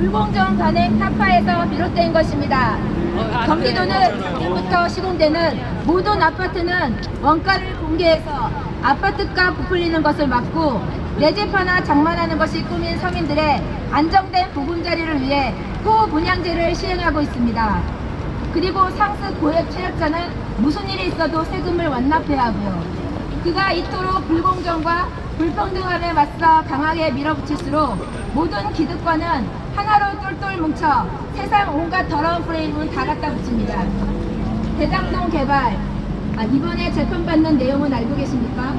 불공정 간행 타파에서 비롯된 것입니다. 경기도는 지금부터 시공되는 모든 아파트는 원가를 공개해서 아파트가 부풀리는 것을 막고 내집하나 장만하는 것이 꿈인 서민들의 안정된 보금자리를 위해 토분양제를 시행하고 있습니다. 그리고 상습 고액 채약자는 무슨 일이 있어도 세금을 완납해야 하고요. 그가 이토록 불공정과 불평등함에 맞서 강하게 밀어붙일수록 모든 기득권은 하나로 똘똘 뭉쳐 세상 온갖 더러운 프레임은 다 갖다 붙입니다. 대장동 개발 아, 이번에 재판받는 내용은 알고 계십니까?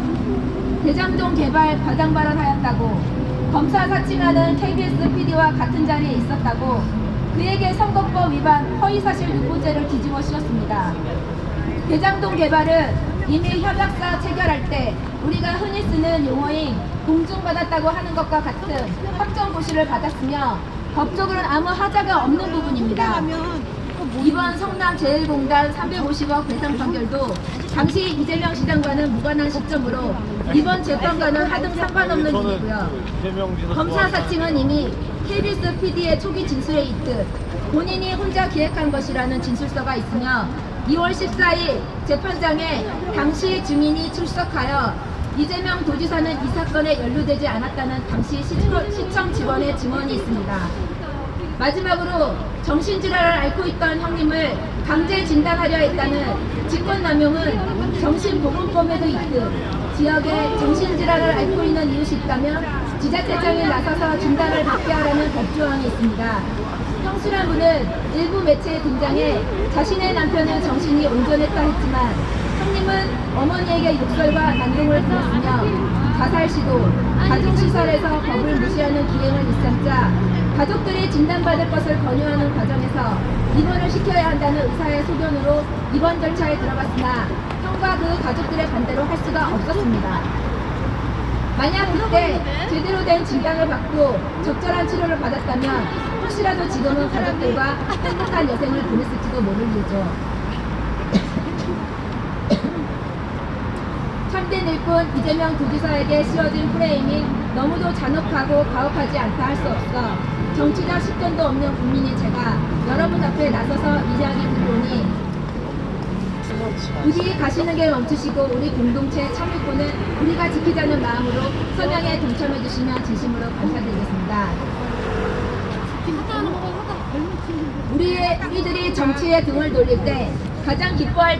대장동 개발 과장 발언하였다고 검사 사칭하는 KBS PD와 같은 자리에 있었다고 그에게 선거법 위반 허위사실 유포죄를 뒤집어 씌웠습니다. 대장동 개발은 이미 협약서 체결할 때 우리가 흔히 쓰는 용어인 공증받았다고 하는 것과 같은 확정 고시를 받았으며 법적으로는 아무 하자가 없는 부분입니다. 이번 성남제일공단 350억 배상 판결도 당시 이재명 시장과는 무관한 시점으로 이번 재판과는 하등 상관없는 일이고요. 검사 사칭은 이미 KBS PD의 초기 진술에 있듯 본인이 혼자 기획한 것이라는 진술서가 있으며 2월 14일 재판장에 당시 증인이 출석하여 이재명 도지사는 이 사건에 연루되지 않았다는 당시 시청- 직원의 증언이 있습니다. 마지막으로 정신질환을 앓고 있던 형님을 강제 진단하려 했다는 직권남용은 정신보건법에도 있듯 지역에 정신질환을 앓고 있는 이웃이 있다면 지자체장이 나서서 진단을 받게 하라는 법조항이 있습니다. 형수란 분은 일부 매체에 등장해 자신의 남편은 정신이 온전했다 했지만 형님은 어머니에게 욕설과 난동을 부렸으며 자살 시도, 가정시설에서 법을 무시하는 기행을 일삼자 가족들이 진단받을 것을 권유하는 과정에서 입원을 시켜야 한다는 의사의 소견으로 입원 절차에 들어갔으나 형과 그 가족들의 반대로 할 수가 없었습니다. 만약 그때 제대로 된 진단을 받고 적절한 치료를 받았다면 혹시라도 지금은 가족들과 행복한 여생을 보냈을지도 모를 일이죠. 참된 일꾼 이재명 도지사에게 씌워진 프레임이 너무도 잔혹하고 가혹하지 않다 할 수 없어 정치적 식견도 없는 국민인 제가 여러분 앞에 나서서 이 이야기 들으니 부디 가시는 길 멈추시고 우리 공동체 참여권을 우리가 지키자는 마음으로 선양에 동참해 주시면 진심으로 감사드리겠습니다. 우리의, 우리들이 정치에 등을 돌릴 때 가장 기뻐할 점